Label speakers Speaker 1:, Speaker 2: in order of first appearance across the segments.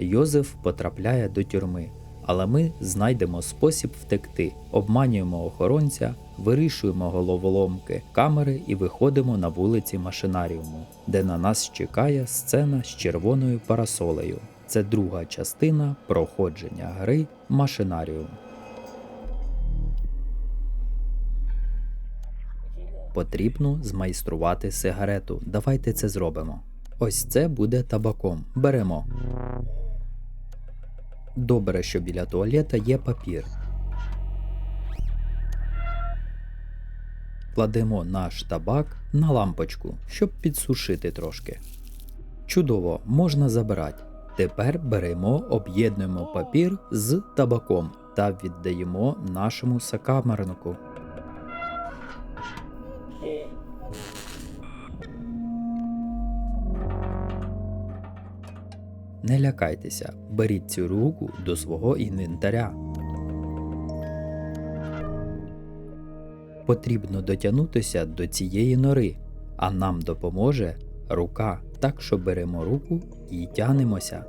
Speaker 1: Йозеф потрапляє до тюрми, але ми знайдемо спосіб втекти, обманюємо охоронця, вирішуємо головоломки камери і виходимо на вулиці Машинаріуму, де на нас чекає сцена з червоною парасолею. Це друга частина проходження гри Машинаріум. Потрібно змайструвати сигарету. Давайте це зробимо. Ось це буде табаком. Беремо. Добре, що біля туалета є папір. Кладемо наш табак на лампочку, щоб підсушити трошки. Чудово, можна забирати. Тепер беремо, об'єднуємо папір з табаком та віддаємо нашому сокамернику. Не лякайтеся, беріть цю руку до свого інвентаря. Потрібно дотягнутися до цієї нори, а нам допоможе рука. Так що беремо руку і тягнемося.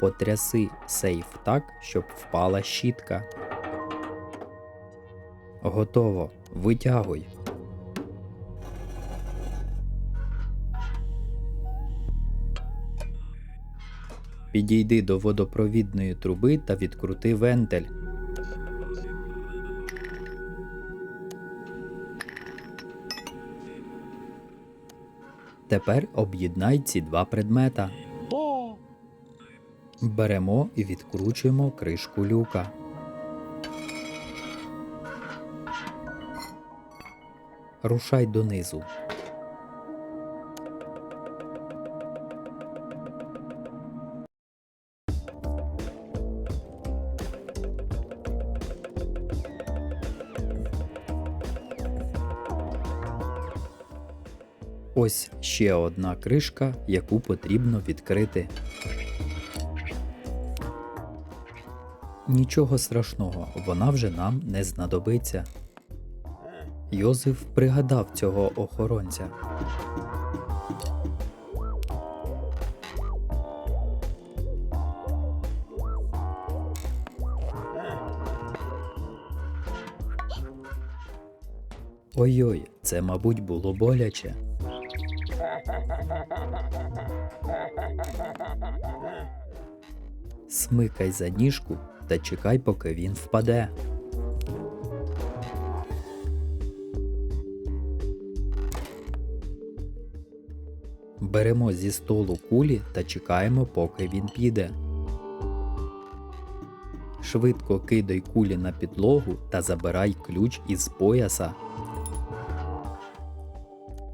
Speaker 1: Потряси сейф так, щоб впала щітка. Готово. Витягуй. Підійди до водопровідної труби та відкрути вентиль. Тепер об'єднай ці два предмета. Беремо і відкручуємо кришку люка. Рушай донизу. Ось ще одна кришка, яку потрібно відкрити. Нічого страшного, вона вже нам не знадобиться. Йозеф пригадав цього охоронця. Ой-ой, це, мабуть, було боляче. Смикай за ніжку та чекай, поки він впаде. Беремо зі столу кулі та чекаємо, поки він піде. Швидко кидай кулі на підлогу та забирай ключ із пояса.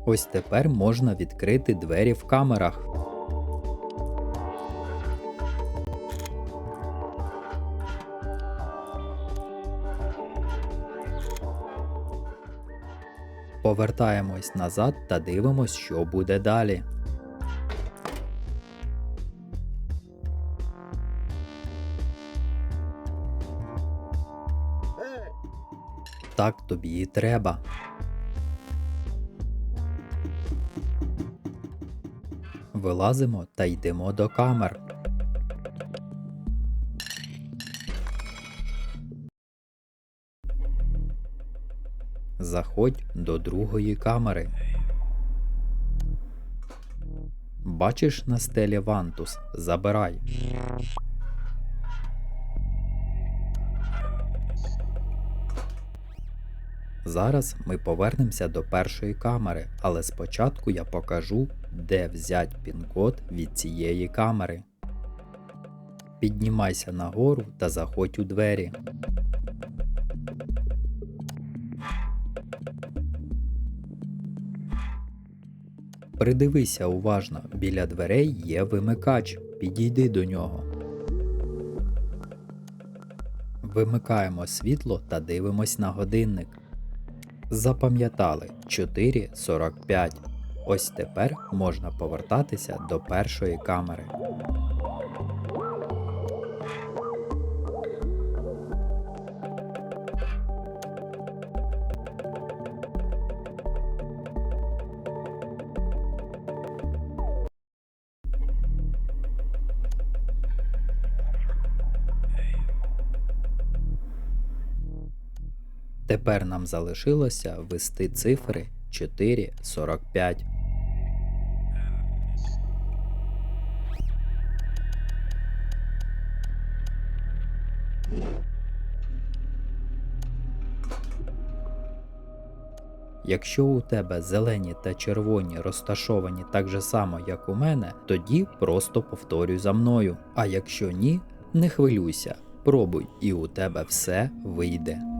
Speaker 1: Ось тепер можна відкрити двері в камерах. Повертаємось назад та дивимось, що буде далі. Так тобі і треба. Вилазимо та йдемо до камер. Заходь до другої камери. Бачиш на стелі вантус. Забирай. Зараз ми повернемося до першої камери, але спочатку я покажу, де взять пін-код від цієї камери. Піднімайся нагору та заходь у двері. Придивися уважно, біля дверей є вимикач. Підійди до нього. Вимикаємо світло та дивимось на годинник. Запам'ятали 4.45. Ось тепер можна повертатися до першої камери. Тепер нам залишилося ввести цифри 4,45. Якщо у тебе зелені та червоні розташовані так же само, як у мене, тоді просто повторюй за мною. А якщо ні, не хвилюйся, пробуй, і у тебе все вийде.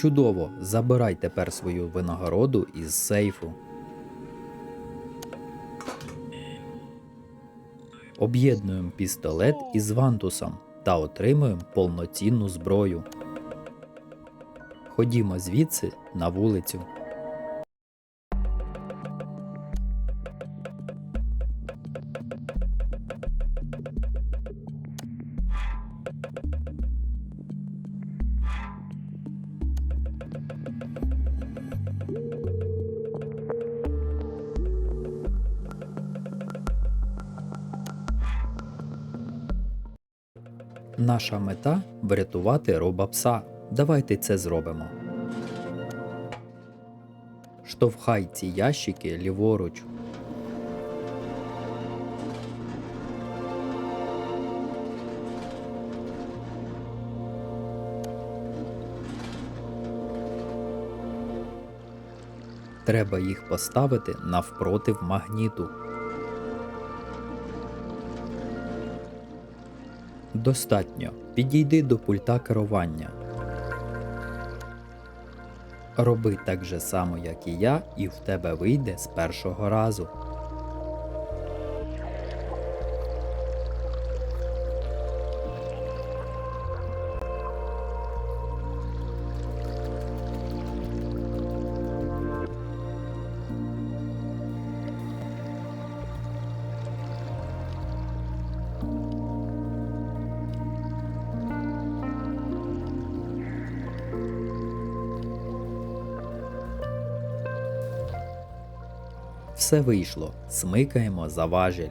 Speaker 1: Чудово, забирай тепер свою винагороду із сейфу. Об'єднуємо пістолет із вантусом та отримуємо повноцінну зброю. Ходімо звідси на вулицю. Наша мета врятувати робопса. Давайте це зробимо. Штовхай ці ящики ліворуч. Треба їх поставити навпротив магніту. Достатньо. Підійди до пульта керування. Роби так же само, як і я, і в тебе вийде з першого разу. Все вийшло. Смикаємо за важіль.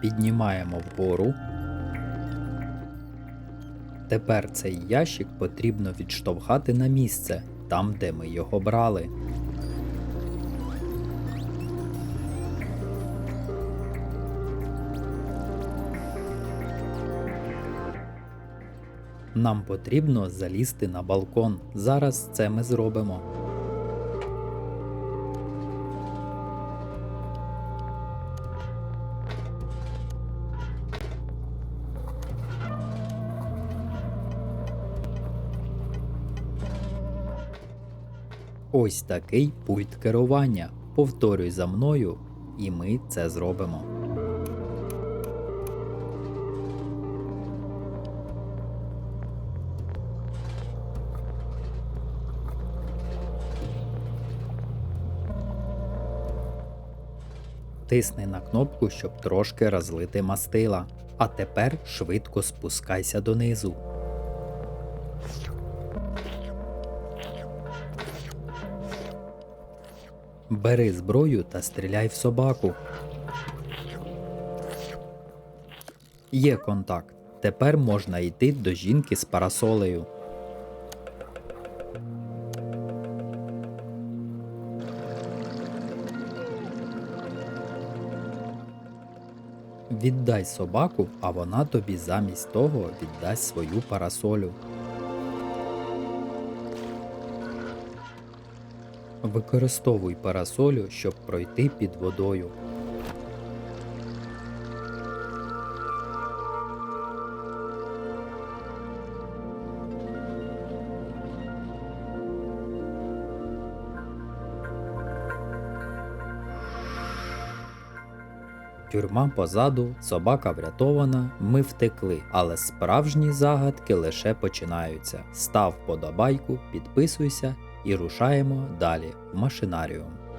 Speaker 1: Піднімаємо вгору. Тепер цей ящик потрібно відштовхати на місце, там, де ми його брали. Нам потрібно залізти на балкон. Зараз це ми зробимо. Ось такий пульт керування. Повторюй за мною, і ми це зробимо. Тисни на кнопку, щоб трошки розлити мастила. А тепер швидко спускайся донизу. Бери зброю та стріляй в собаку. Є контакт. Тепер можна йти до жінки з парасолею. Віддай собаку, а вона тобі замість того віддасть свою парасолю. Використовуй парасолю, щоб пройти під водою. Тюрма позаду, собака врятована, ми втекли, але справжні загадки лише починаються. Став подобайку, підписуйся і рушаємо далі в машинаріум.